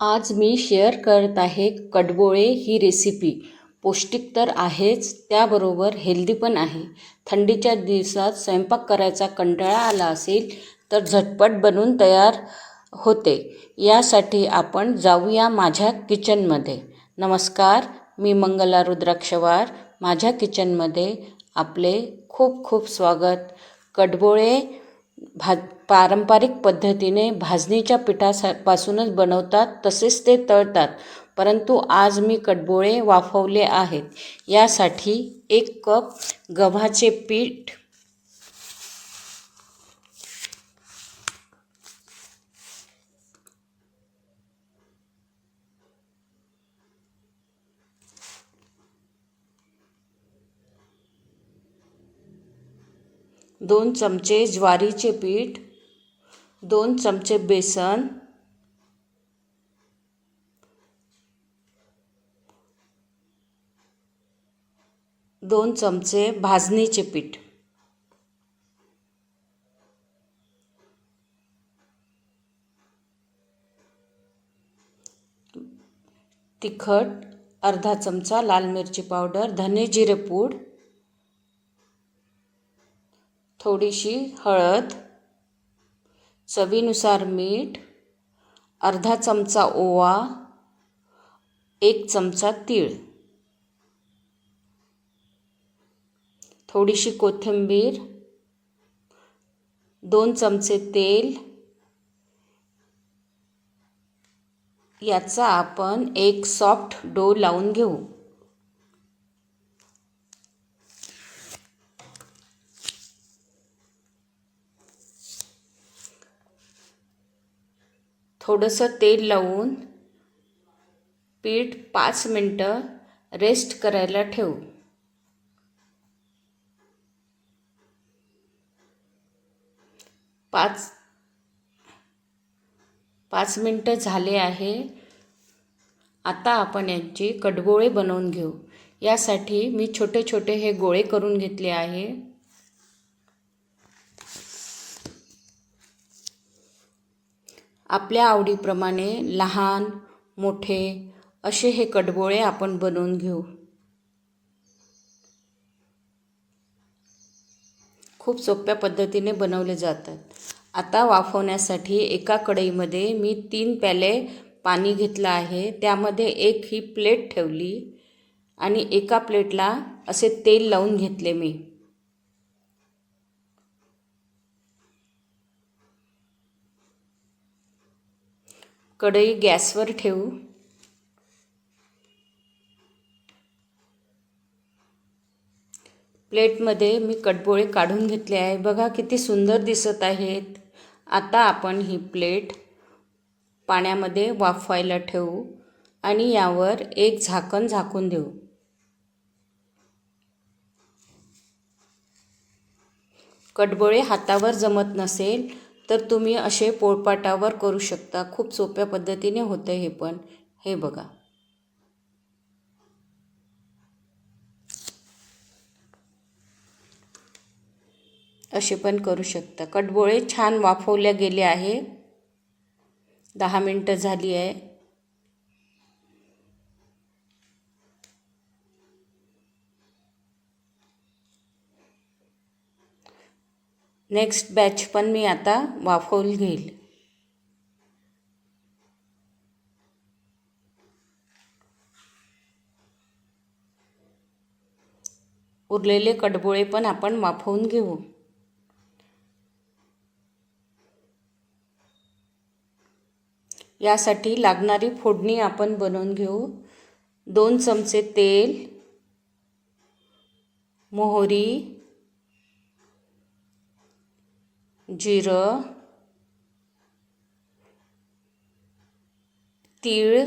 आज मी शेअर करत आहे कडबोळे ही रेसिपी पौष्टिक तर आहेच त्याबरोबर हेल्दी पण आहे. थंडीच्या दिवसात स्वयंपाक करायचा कंटाळा आला असेल तर झटपट बनवून तयार होते. यासाठी आपण जाऊया माझ्या किचनमध्ये नमस्कार मी मंगला रुद्राक्षवार. माझ्या किचनमध्ये आपले खूप खूप स्वागत. कडबोळे भाज पारंपरिक पद्धतीने भाजणीच्या पिठापासूनच बनवतात तसेच ते तळतात. परंतु आज मी कडबोळे वाफवले आहेत. यासाठी एक कप गव्हाचे पीठ दोन चमचे ज्वारीचे पीठ दोन चमचे बेसन दोन चमचे भाजणीचे पीठ. तिखट अर्धा चमचा लाल मिरची पावडर धने जिरे पूड थोडीशी हळद चवीनुसार मीठ अर्धा चमचा ओवा एक चमचा तीळ. थोडीशी कोथिंबीर दोन चमचे तेल. याचा आपण एक सॉफ्ट डो लावून घेऊ. थोडंसं तेल लावून पीठ पाच मिनटं रेस्ट करायला ठेवू. पाच पाच मिनटं झाले आहे. आता आपण यांची कडगोळे बनवून घेऊ. यासाठी मी छोटे छोटे हे गोळे करून घेतले आहे. आपल्या आवडीप्रमाणे लहान मोठे असे हे कडबोळे आपण बनवून घेऊ. खूप सोप्या पद्धतीने बनवले जातात. आता वाफवण्यासाठी एका कढईमध्ये मी तीन प्याले पाणी घेतलं आहे. त्यामध्ये एक ही प्लेट ठेवली आणि एका प्लेटला असे तेल लावून घेतले मी. कढई गॅसवर ठेवू. प्लेटमध्ये मी कटबोळे काढून घेतले आहे. बघा किती सुंदर दिसत आहेत. आता आपण ही प्लेट पाण्यामध्ये वाफवायला ठेवू आणि यावर एक झाकण झाकून देऊ. कटबोळे हातावर जमत नसेल तर तुम्ही असे पोळपाटावर करू शकता. खूप सोप्या पद्धतीने होतं हे पण. हे बघा. असे पण करू शकता. कडबोळे छान वाफवल्या गेले आहे. दहा मिनटं झाली आहे. नेक्स्ट बॅच पण मी आता वाफवून घेईल. उरलेले कडबोळे पण आपण वाफवून घेऊ. यासाठी लागणारी फोडणी आपण बनवून घेऊ. दोन चमचे तेल मोहरी जिरं तीळ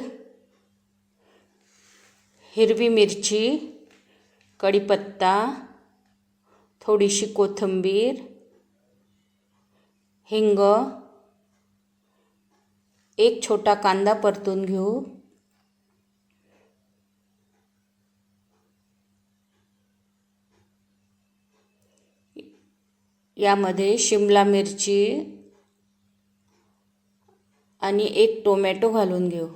हिरवी मिरची कढीपत्ता थोडीशी कोथिंबीर हिंग एक छोटा कांदा परतून घेऊ. यामध्ये शिमला मिरची आणि एक टोमॅटो घालून घेऊ.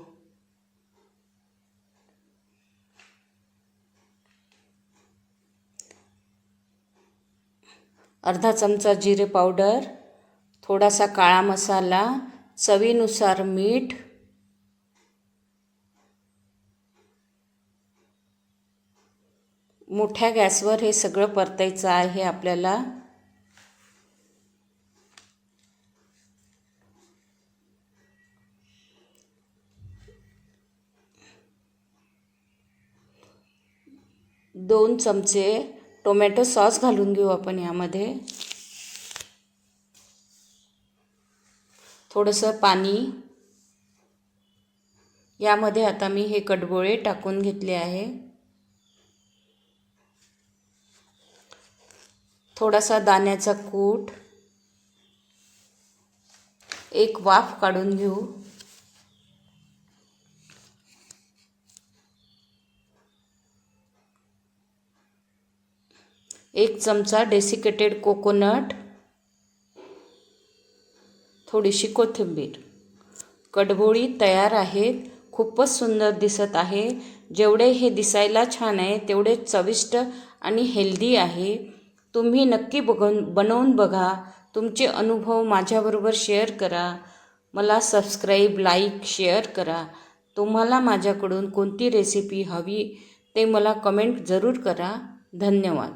अर्धा चमचा जिरे पावडर थोडासा काळा मसाला चवीनुसार मीठ मोठ्या गॅसवर हे सगळं परतायचं आहे आपल्याला. दोन चमचे टोमॅटो सॉस घालून घेऊ आपण यामध्ये. थोडंसं पाणी. यामध्ये आता मी हे कडबोळे टाकून घेतले आहे. थोडासा दाण्याचा कूट. एक वाफ काढून घेऊ. एक चमचा डेसिकेटेड कोकोनट थोडीशी कोथिंबीर. कडबोळी तयार आहेत खूपच सुंदर दिसत आहे. जेवढे हे दिसायला छान आहे तेवढे चविष्ट आणि हेल्दी आहे. तुम्ही नक्की बघून बनवून बघा. तुमचे अनुभव माझ्याबरोबर शेअर करा. मला सबस्क्राईब लाईक शेअर करा. तुम्हाला माझ्याकडून कोणती रेसिपी हवी ते मला कमेंट जरूर करा. धन्यवाद.